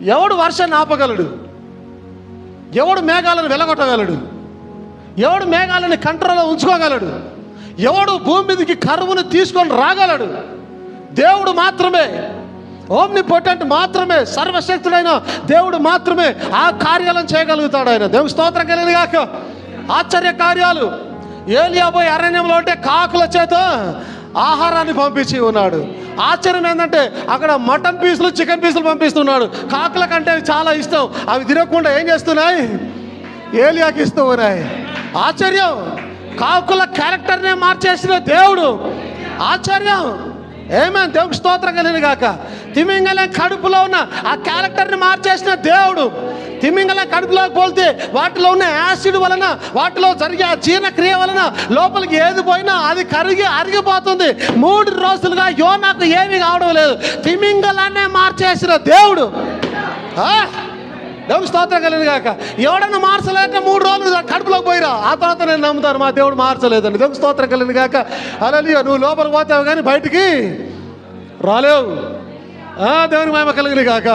ఎవడు వర్షాన్ని ఆపగలడు? ఎవడు మేఘాలను వెలగొట్టగలడు? ఎవడు మేఘాలని కంట్రోల్లో ఉంచుకోగలడు? ఎవడు భూమి మీదకి కరువును తీసుకొని రాగలడు? దేవుడు మాత్రమే ఓమ్ని పొటెంట్ మాత్రమే సర్వశక్తుడైన దేవుడు మాత్రమే ఆ కార్యాలను చేయగలుగుతాడు ఆయన. దేవుడు స్తోత్రం కలిగిన కాక ఆశ్చర్య కార్యాలు ఏలియాబోయ్ అరణ్యంలో ఉంటే కాకుల చేత ఆహారాన్ని పంపించి ఉన్నాడు. ఆశ్చర్యం ఏంటంటే అక్కడ మటన్ పీసులు చికెన్ పీసులు పంపిస్తున్నాడు. కాకుల కంటే చాలా ఇష్టం. అవి తినకుండా ఏం చేస్తున్నాయి? ఏలియాకి ఇస్తూ ఉన్నాయి. ఆశ్చర్యం! కాకుల క్యారెక్టర్నే మార్చేసిన దేవుడు. ఆశ్చర్యం! ఏమేం దేవుడు స్తోత్రం కలిగిన గాక? తిమింగలం కడుపులో ఉన్న ఆ క్యారెక్టర్ని మార్చేసిన దేవుడు. తిమింగలం కడుపులోకి పోతే వాటిలో ఉన్న యాసిడ్ వలన వాటిలో జరిగే ఆ జీర్ణక్రియ వలన లోపలికి ఏది పోయినా అది కరిగి అరిగిపోతుంది. మూడు రోజులుగా యోనాకు ఏమీ కావడం లేదు. తిమింగలనే మార్చేసిన దేవుడు. దేవుని స్తోత్రం కలిగిన కాక ఎవడన్నా మార్చలేక మూడు రోజులు కడుపులోకి పోయిరా. ఆ తర్వాత నేను నమ్ముతాను మా దేవుడు మార్చలేదండి. దేవుని స్తోత్రం కలిగిన కాక అలలియో నువ్వు లోపలికి పోతావు కానీ బయటికి రాలేవు. ఆ దేవుని మహిమ కలిగిన కాక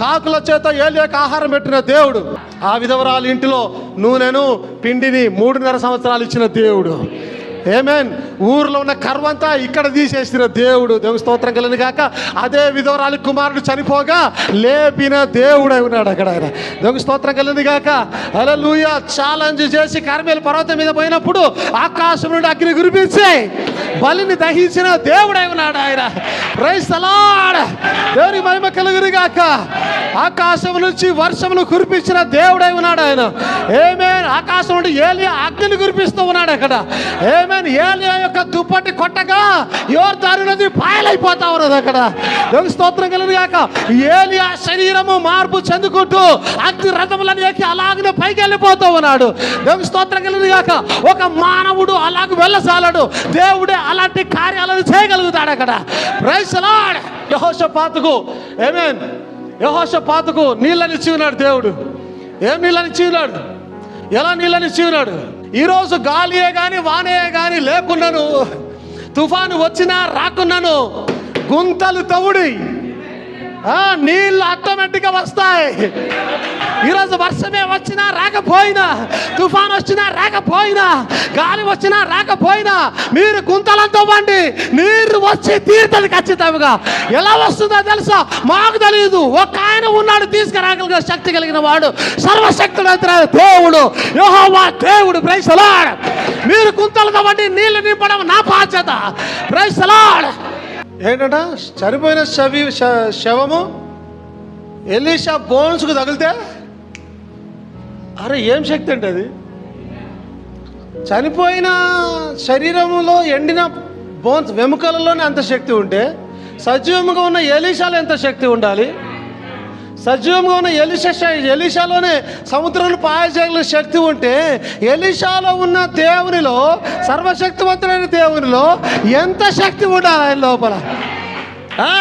కాకుల చేత ఏలియాక ఆహారం పెట్టిన దేవుడు. ఆ విధవరాలు ఇంటిలో నూనెను పిండిని మూడున్నర సంవత్సరాలు ఇచ్చిన దేవుడు. ఏమేన్ ఊర్లో ఉన్న కర్వంతా ఇక్కడ తీసేసిన దేవుడు. దేవుని స్తోత్రం కలిగిన కాక అదే విధవరాలి కుమారుడు చనిపోగా లేపిన దేవుడు అయి ఉన్నాడు అక్కడ ఆయన. దేవుని స్తోత్రం కలిగింది కాక లూయ ఛాలెంజ్ చేసి కర్మేలు పర్వతం మీద పోయినప్పుడు ఆకాశం నుండి అగ్ని గురిపించి బలిని దహించిన దేవుడై ఉన్నాడు ఆయన. ప్రైస్తలాడ్ దేవుని మహిమ కలుగురు కాక ఆకాశం నుంచి వర్షములు కురిపించిన దేవుడై ఉన్నాడు ఆయన. ఏమేన్ ఆకాశం నుండి ఏలియా అగ్నిని కురిపిస్తూ ఉన్నాడు అక్కడ. ఏమేన్ ఏలియా యొక్క దుప్పటి కొట్టగా యోర్దారు నది పాయలైపోతా ఉన్నది అక్కడ. దేవుని స్తోత్రం కలుగురు గాక ఏలియా శరీరము మార్పు చెందుకుంటూ అగ్ని రథములను ఎక్కి అలాగనే పైకి వెళ్ళిపోతూ ఉన్నాడు. దేవుని స్తోత్రం కలిగి కాక ఒక మానవుడు అలాగ వెళ్ళసాలడు. దేవుడే అలాంటి కార్యాలను చేయగలుగుతాడు అక్కడ. ప్రైస్ లార్డ్ యహోషపాతుకు. ఏమేన్ యహోషపాతుకు నీళ్ళని ఉన్నాడు దేవుడు. ఏం నీళ్ళని ఉన్నాడు ఎలా నీళ్ళని ఉన్నాడు ఈరోజు గాలియే కానీ వానయే కానీ లేకున్నాను. తుఫాను వచ్చినా రాకున్నాను. గుంతలు తవుడి నీళ్ళు ఆటోమేటిక్గా వస్తాయి. ఈరోజు వర్షమే వచ్చినా రాకపోయినా తుఫాన్ వచ్చినా రాకపోయినా గాలి వచ్చినా రాకపోయినా మీరు గుంతలంతో వండి నీరు వచ్చి తీరుతుంది ఖచ్చితంగా. ఎలా వస్తుందో తెలుసా? మాకు తెలియదు ఒక ఆయన ఉన్నాడు తీసుకురాగలిగిన శక్తి కలిగిన వాడు. సర్వశక్తుడు దేవుడు. యోహోవా దేవుడు. ప్రైసలాడ్ మీరు గుంతలతో వండి నీళ్ళు నింపడం నా బాధ్యత. ప్రైసలాడ్ ఏంటంట? చనిపోయిన శవి శ- శవము ఎలీషా బోన్స్కు తగిలితే? అరే ఏం శక్తి అంటే అది? చనిపోయిన శరీరంలో ఎండిన బోన్స్ వెముకలలోనే అంత శక్తి ఉంటే సజీవంగా ఉన్న ఎలీషాలో ఎంత శక్తి ఉండాలి? సజీవంగా ఉన్న ఎలిషా ఎలిషాలోనే సముద్రంలో పాయచేయగల శక్తి ఉంటే ఎలిషాలో ఉన్న దేవునిలో సర్వశక్తివంతుడైన దేవునిలో ఎంత శక్తి ఉండాలి ఆయన లోపల? ఆ?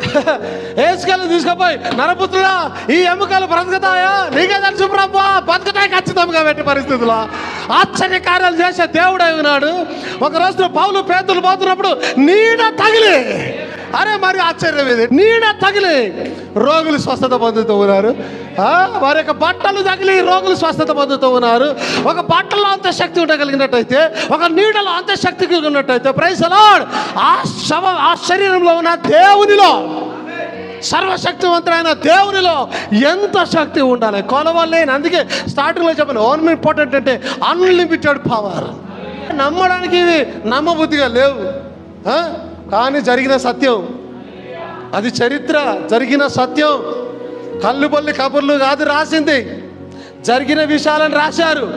ఏసుకెళ్ళి తీసుకుపోయి నరపుత్రుడా ఈ ఎముకలు బ్రతుకుతాయా? నీకే తెలుసు ప్రభా బతుకుతాయి ఖచ్చితంగా పెట్టి పరిస్థితుల్లో. ఆశ్చర్య కార్యాలు చేసే దేవుడై ఉన్నాడు ఒక రోజు పౌలు పేదలు పోతున్నప్పుడు నీడ తగిలి అరే మరి ఆశ్చర్యం ఇది. నీడ తగిలి రోగులు స్వస్థత పొందుతూ ఉన్నారు. వారి యొక్క బట్టలు తగిలి రోగులు స్వస్థత పొందుతూ ఉన్నారు. ఒక బట్టలో అంత శక్తి ఉండగలిగినట్టయితే ఒక నీడలో అంత శక్తి కలిగినట్టయితే ప్రైస్ అలాడ్ ఆ శవ ఆ శరీరంలో ఉన్న దేవునిలో సర్వశక్తివంతుడైన దేవునిలో ఎంత శక్తి ఉండాలి? కొలవలేని అందుకే స్టార్టింగ్లో చెప్పాను ఓన్ ఇంపార్టెంట్ అంటే అన్లిమిటెడ్ పవర్ నమ్మడానికి ఇవి నమ్మబుద్ధిగా లేవు. కానీ జరిగిన సత్యం. అది చరిత్ర. జరిగిన సత్యం. కళ్ళుబొల్లి కబుర్లు కాదు రాసింది. జరిగిన విషయాలను రాశారు.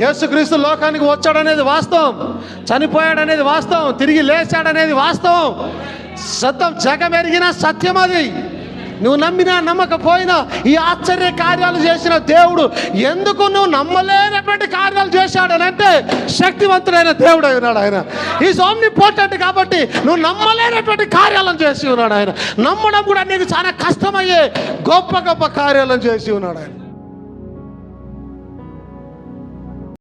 యేసుక్రీస్తు లోకానికి వచ్చాడనేది వాస్తవం. చనిపోయాడనేది వాస్తవం. తిరిగి లేచాడనేది వాస్తవం. సత్యం జగమెరిగిన సత్యం అది. నువ్వు నమ్మినా నమ్మకపోయినా ఈ ఆశ్చర్య కార్యాలు చేసిన దేవుడు ఎందుకు నువ్వు నమ్మలేనటువంటి కార్యాలు చేశాడనంటే శక్తివంతుడైన దేవుడు అయి ఉన్నాడు ఆయన. ఈ సోమ్ని పోటెంట్ కాబట్టి నువ్వు నమ్మలేనటువంటి కార్యాలను చేసి ఉన్నాడు ఆయన. నమ్మడం కూడా నీకు చాలా కష్టమయ్యే గొప్ప గొప్ప కార్యాలను చేసి ఉన్నాడు ఆయన.